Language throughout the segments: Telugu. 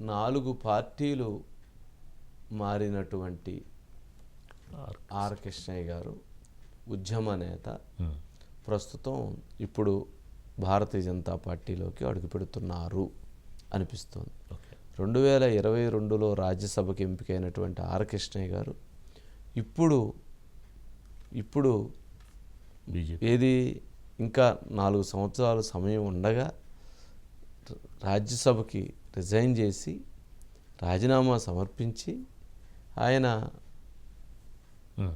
నాలుగు పార్టీలు మారినటువంటి ఆర్ కృష్ణయ్య గారు ఉద్యమ నేత. ప్రస్తుతం ఇప్పుడు భారతీయ జనతా పార్టీలోకి అడుగుపెడుతున్నారు అనిపిస్తోంది. ఓకే. రెండు వేల ఇరవై రెండులో రాజ్యసభకి ఎంపికైనటువంటి ఆర్ కృష్ణయ్య గారు ఇప్పుడు ఇప్పుడు ఏది ఇంకా నాలుగు సంవత్సరాలు సమయం ఉండగా రాజ్యసభకి రిజైన్ చేసి రాజీనామా సమర్పించి ఆయన.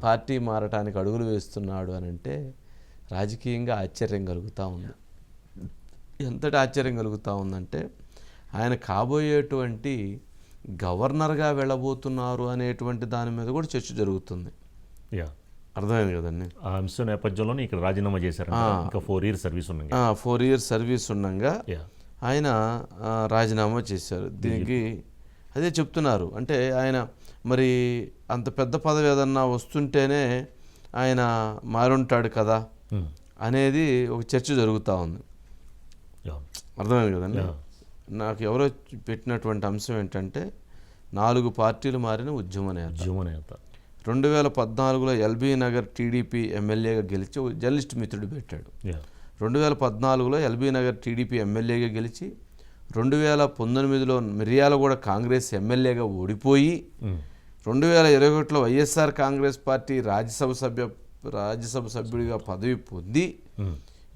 పార్టీ మారటానికి అడుగులు వేస్తున్నాడు అని అంటే రాజకీయంగా ఆశ్చర్యం కలుగుతూ ఉంది. ఎంతటి ఆశ్చర్యం కలుగుతూ ఉందంటే ఆయన కాబోయేటువంటి గవర్నర్గా వెళ్ళబోతున్నారు అనేటువంటి దాని మీద కూడా చర్చ జరుగుతుంది. యా. అర్థమైంది కదండి? ఆ అంశం నేపథ్యంలోనే ఇక్కడ రాజీనామా చేశారు ఇంకా ఫోర్ ఇయర్స్ సర్వీస్ ఉన్నాయి ఫోర్ ఇయర్స్ సర్వీస్ ఉండగా యా. ఆయన రాజీనామా చేశారు. దీనికి అదే చెప్తున్నారు. అంటే ఆయన మరి అంత పెద్ద పదవి ఏదన్నా వస్తుంటేనే ఆయన మారుంటాడు కదా. అనేది ఒక చర్చ జరుగుతూ ఉంది. అర్థమైంది కదండి. నాకు ఎవరో పెట్టినటువంటి అంశం ఏంటంటే నాలుగు పార్టీలు మారిన ఉద్యమ నేత. ఉద్యమ నేత. రెండు వేల పద్నాలుగులో ఎల్బీ నగర్ టీడీపీ ఎమ్మెల్యేగా గెలిచి జర్నలిస్ట్ మిత్రుడు పెట్టాడు. రెండు వేల పద్నాలుగులో ఎల్బీ నగర్ టీడీపీ ఎమ్మెల్యేగా గెలిచి రెండు వేల పంతొమ్మిదిలో మిర్యాలగూడ కాంగ్రెస్ ఎమ్మెల్యేగా ఓడిపోయి. రెండు వేల ఇరవై ఒకటిలో వైఎస్ఆర్ కాంగ్రెస్ పార్టీ రాజ్యసభ సభ్య రాజ్యసభ సభ్యుడిగా పదవి పొంది.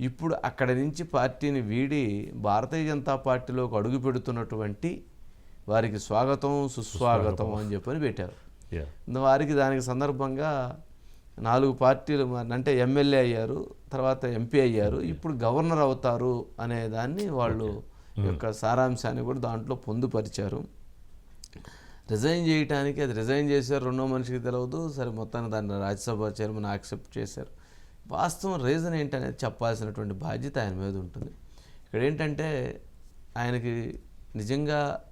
ఇప్పుడు అక్కడి నుంచి పార్టీని వీడి భారతీయ జనతా పార్టీలోకి అడుగు పెడుతున్నటువంటి వారికి స్వాగతం సుస్వాగతం అని చెప్పని పెట్టారు వారికి దానికి సందర్భంగా నాలుగు పార్టీలు అంటే ఎమ్మెల్యే అయ్యారు తర్వాత ఎంపీ అయ్యారు. ఇప్పుడు గవర్నర్ అవుతారు అనే దాన్ని వాళ్ళు యొక్క సారాంశాన్ని కూడా దాంట్లో పొందుపరిచారు. రిజైన్ చేయడానికి అది రిజైన్ చేశారు. రెండో మనిషికి తెలియదు సరే మొత్తాన్ని దాన్ని రాజ్యసభ చైర్మన్ యాక్సెప్ట్ చేశారు. వాస్తవం రీజన్ ఏంటనేది చెప్పాల్సినటువంటి బాధ్యత ఆయన మీద ఉంటుంది. ఇక్కడ ఏంటంటే ఆయనకి నిజంగా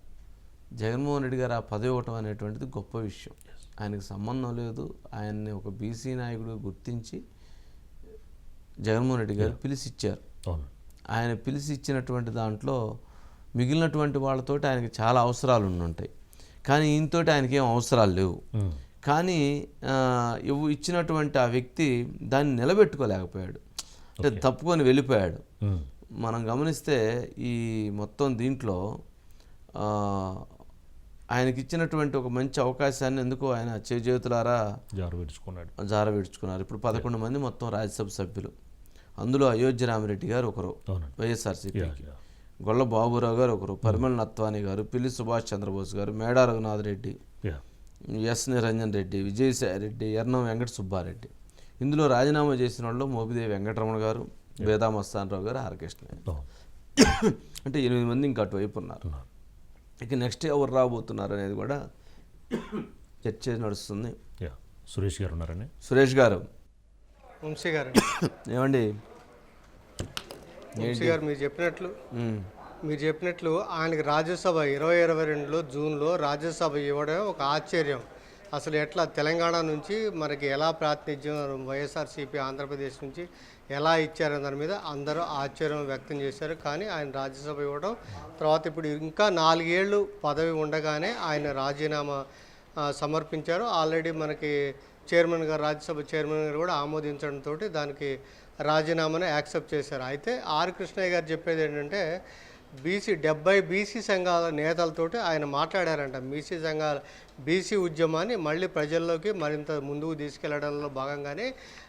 జగన్మోహన్ రెడ్డి గారు ఆ పదవి ఇవ్వటం అనేటువంటిది గొప్ప విషయం. ఆయనకి సంబంధం లేదు. ఆయన్ని ఒక బీసీ నాయకుడు గుర్తించి జగన్మోహన్ రెడ్డి గారు పిలిచిచ్చారు అవును. ఆయన పిలిచి ఇచ్చినటువంటి దాంట్లో మిగిలినటువంటి వాళ్ళతోటి ఆయనకి చాలా అవసరాలు ఉండుంటాయి. కానీ ఈయనతోటి ఆయనకి ఏం అవసరాలు లేవు. ఉమ్. కానీ ఇవ్వు ఇచ్చినటువంటి ఆ వ్యక్తి దాన్ని నిలబెట్టుకోలేకపోయాడు. అంటే తప్పుకొని వెళ్ళిపోయాడు. ఉమ్. మనం గమనిస్తే ఈ మొత్తం దీంట్లో ఆయనకి ఇచ్చినటువంటి ఒక మంచి అవకాశాన్ని ఎందుకో ఆయన చేతులారా జారు విడుచుకున్నాడు జార విడుచుకున్నారు ఇప్పుడు పదకొండు మంది మొత్తం రాజ్యసభ సభ్యులు. అందులో అయోధ్య రామిరెడ్డి గారు ఒకరు వైఎస్ఆర్సీపీకి. యా. గొల్ల బాబురావు గారు ఒకరు పరిమళ నత్వాని గారు పిల్లి సుభాష్ చంద్రబోస్ గారు మేడా రఘునాథ్ రెడ్డి ఎస్ నిరంజన్ రెడ్డి విజయసాయి రెడ్డి ఎర్నం వెంకట సుబ్బారెడ్డి. ఇందులో రాజీనామా చేసిన వాళ్ళు మోపిదేవి వెంకటరమణ గారు బేదా మస్తానరావు గారు ఆర్కృష్ణ అంటే ఎనిమిది మంది ఇంకా అటువైపు ఉన్నారు. ఇక నెక్స్ట్ ఎవరు రాబోతున్నారు అనేది కూడా చర్చ నడుస్తుంది. యా సురేష్ గారు ఉన్నారండి. సురేష్ గారు. వంశీ గారు. ఏమండి? వంశీ గారు మీరు చెప్పినట్లు మీరు చెప్పినట్లు ఆయనకి రాజ్యసభ ఇరవై ఇరవై రెండులో జూన్లో రాజ్యసభ ఇవ్వడం ఒక ఆశ్చర్యం. అసలు ఎట్లా తెలంగాణ నుంచి మనకి ఎలా ప్రాతినిధ్యం వైఎస్ఆర్సీపీ ఆంధ్రప్రదేశ్ నుంచి ఎలా ఇచ్చారనే దాని మీద అందరూ ఆశ్చర్యం వ్యక్తం చేశారు. కానీ ఆయన రాజ్యసభ ఇవ్వడం తర్వాత ఇప్పుడు ఇంకా నాలుగేళ్ళు పదవి ఉండగానే ఆయన రాజీనామా సమర్పించారు. ఆల్రెడీ మనకి చైర్మన్ గారు రాజ్యసభ చైర్మన్ గారు కూడా ఆమోదించడంతో దానికి రాజీనామాను యాక్సెప్ట్ చేశారు. అయితే ఆర్ కృష్ణయ్య గారు చెప్పేది ఏంటంటే బీసీ డెబ్బై బీసీ సంఘాల నేతలతోటి ఆయన మాట్లాడారంట. బీసీ సంఘాల బీసీ ఉద్యమాన్ని మళ్ళీ ప్రజల్లోకి మరింత ముందుకు తీసుకెళ్ళడంలో భాగంగానే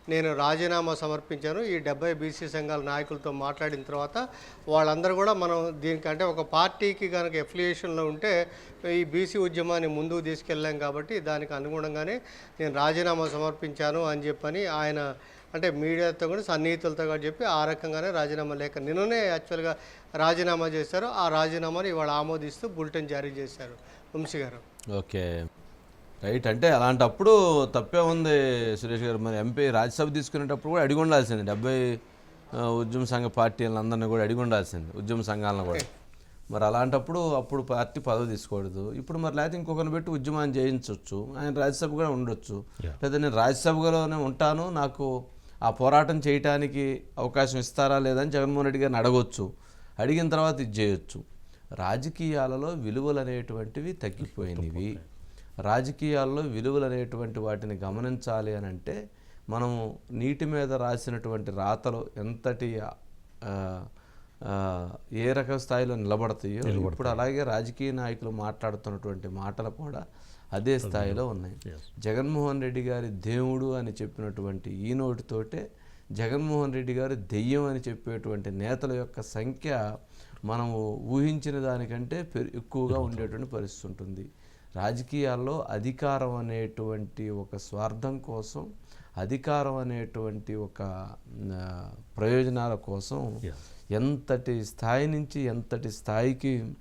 నేను రాజీనామా సమర్పించాను. ఈ డెబ్బై బీసీ సంఘాల నాయకులతో మాట్లాడిన తర్వాత వాళ్ళందరూ కూడా మనం దీనికంటే ఒక పార్టీకి కనుక ఎఫిలియేషన్లో ఉంటే ఈ బీసీ ఉద్యమాన్ని ముందుకు తీసుకెళ్ళాం కాబట్టి దానికి అనుగుణంగానే నేను రాజీనామా సమర్పించాను అని చెప్పని ఆయన అంటే మీడియాతో కూడా సన్నిహితులతో కూడా చెప్పి ఆ రకంగానే రాజీనామా లేఖ నిన్ననే యాక్చువల్గా రాజీనామా చేశారు. ఆ రాజీనామాని ఇవాళ ఆమోదిస్తూ బులెటిన్ జారీ చేశారు వంశీ గారు. ఓకే. రైట్. అంటే అలాంటప్పుడు తప్పే ఉంది సురేష్ గారు. మరి ఎంపీ రాజ్యసభ తీసుకునేటప్పుడు కూడా అడిగి ఉండాల్సింది డెబ్బై ఉద్యమ సంఘ పార్టీలందరినీ కూడా అడిగి ఉండాల్సింది ఉద్యమ సంఘాలను కూడా. మరి అలాంటప్పుడు అప్పుడు పార్టీ పదవి తీసుకోకూడదు. ఇప్పుడు మరి లేకపోతే ఇంకొకరిని పెట్టి ఉద్యమాన్ని చేయించవచ్చు ఆయన రాజ్యసభ కూడా ఉండొచ్చు. లేదా నేను రాజ్యసభలోనే ఉంటాను. నాకు ఆ పోరాటం చేయటానికి అవకాశం ఇస్తారా లేదని జగన్మోహన్ రెడ్డి గారిని అడగొచ్చు. అడిగిన తర్వాత ఇది చేయొచ్చు. రాజకీయాలలో విలువలు అనేటువంటివి తగ్గిపోయినవి. రాజకీయాల్లో విలువలు అనేటువంటి వాటిని గమనించాలి అని అంటే మనము నీటి మీద రాసినటువంటి రాతలు ఎంతటి ఏ రకం స్థాయిలో నిలబడతాయో. ఇప్పుడు అలాగే రాజకీయ నాయకులు మాట్లాడుతున్నటువంటి మాటలు కూడా అదే స్థాయిలో ఉన్నాయి. జగన్మోహన్ రెడ్డి గారి దేవుడు అని చెప్పినటువంటి ఈ నోటితోటే జగన్మోహన్ రెడ్డి గారు దెయ్యం అని చెప్పేటువంటి నేతల యొక్క సంఖ్య మనము ఊహించిన దానికంటే పెరు- ఎక్కువగా ఉండేటువంటి పరిస్థితి ఉంటుంది. రాజకీయాల్లో అధికారం అనేటువంటి ఒక స్వార్థం కోసం అధికారం అనేటువంటి ఒక ప్రయోజనాల కోసం ఎంతటి స్థాయి నుంచి ఎంతటి స్థాయికి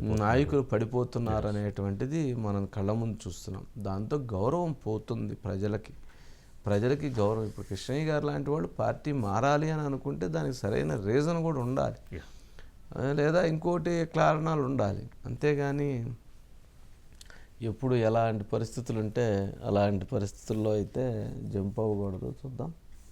నాయకులు పడిపోతున్నారు అనేటువంటిది మనం కళ్ళ ముందు చూస్తున్నాం. దాంతో గౌరవం పోతుంది ప్రజలకి. ప్రజలకి గౌరవం. ఇప్పుడు కృష్ణయ్య గారు లాంటి వాళ్ళు పార్టీ మారాలి అని అనుకుంటే దానికి సరైన రీజన్ కూడా ఉండాలి. లేదా ఇంకోటి కారణాలు ఉండాలి. అంతేగాని ఎప్పుడు ఎలాంటి పరిస్థితులు ఉంటే అలాంటి పరిస్థితుల్లో అయితే జంప్ అవ్వకూడదు. చూద్దాం.